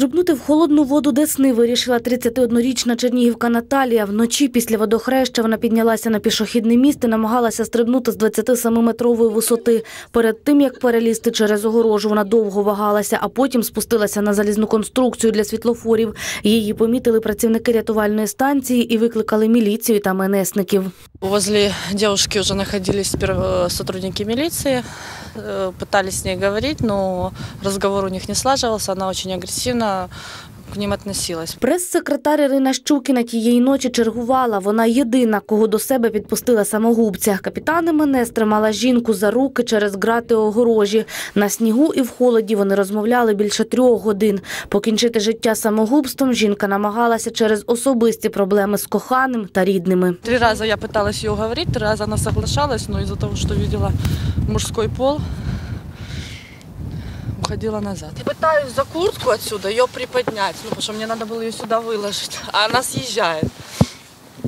Стрибнути в холодну воду Десни вирішила 31-річна чернігівка Наталія. Вночі після водохреща вона піднялася на пішохідне і намагалася стрибнути з 27-метрової висоти. Перед тим, як перелізти через огорожу, вона довго вагалася, а потім спустилася на залізну конструкцію для світлофорів. Її помітили працівники рятувальної станції і викликали міліцію та МНСників. Возле девушки уже находились сотрудники милиции, э, пытались с ней говорить, но разговор у них не слаживался, она очень агрессивно к ним относилась. Прес-секретар Ірина Щукіна тієї ночі чергувала. Вона єдина, кого до себе підпустила самогубця. Капітан МНС тримала жінку за руки через грати огорожі. На снігу і в холоді вони розмовляли більше трьох годин. Покінчити життя самогубством жінка намагалася через особисті проблеми з коханим та рідними. Три раза я пыталась ее уговорить, три раза она соглашалась, но из-за того, что видела мужской пол, уходила назад. Пытаюсь за куртку отсюда ее приподнять, ну, потому что мне надо было ее сюда выложить, а она съезжает.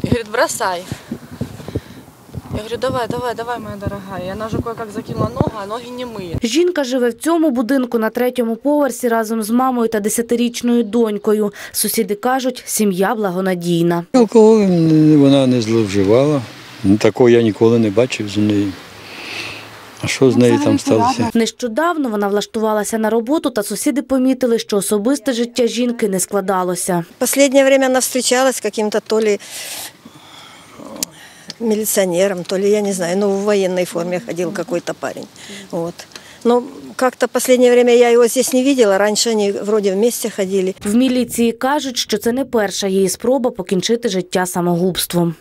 И говорит, бросай. Я говорю, давай, давай, давай, моя дорогая. И она уже кое-как закинула ногу, а ноги не мые. Жінка живе в цьому будинку на третьому поверсі разом з мамою та десятирічною донькою. Сусіди кажуть, сім'я благонадійна. Алкоголем вона не зловживала. Ну, Такого я ніколи не бачив з нею. А що з нею там сталося? Нещодавно вона влаштувалася на роботу, та сусіди помітили, що особисте життя жінки не складалося. Последнее время она встречалась с каким-то то ли милиционером, то ли, я не знаю, ну, в военной форме ходил какой-то парень. Вот. Но как-то последнее время я его здесь не видела. Раньше они вроде вместе ходили. В міліції кажуть, що це не перша її спроба покінчити життя самогубством.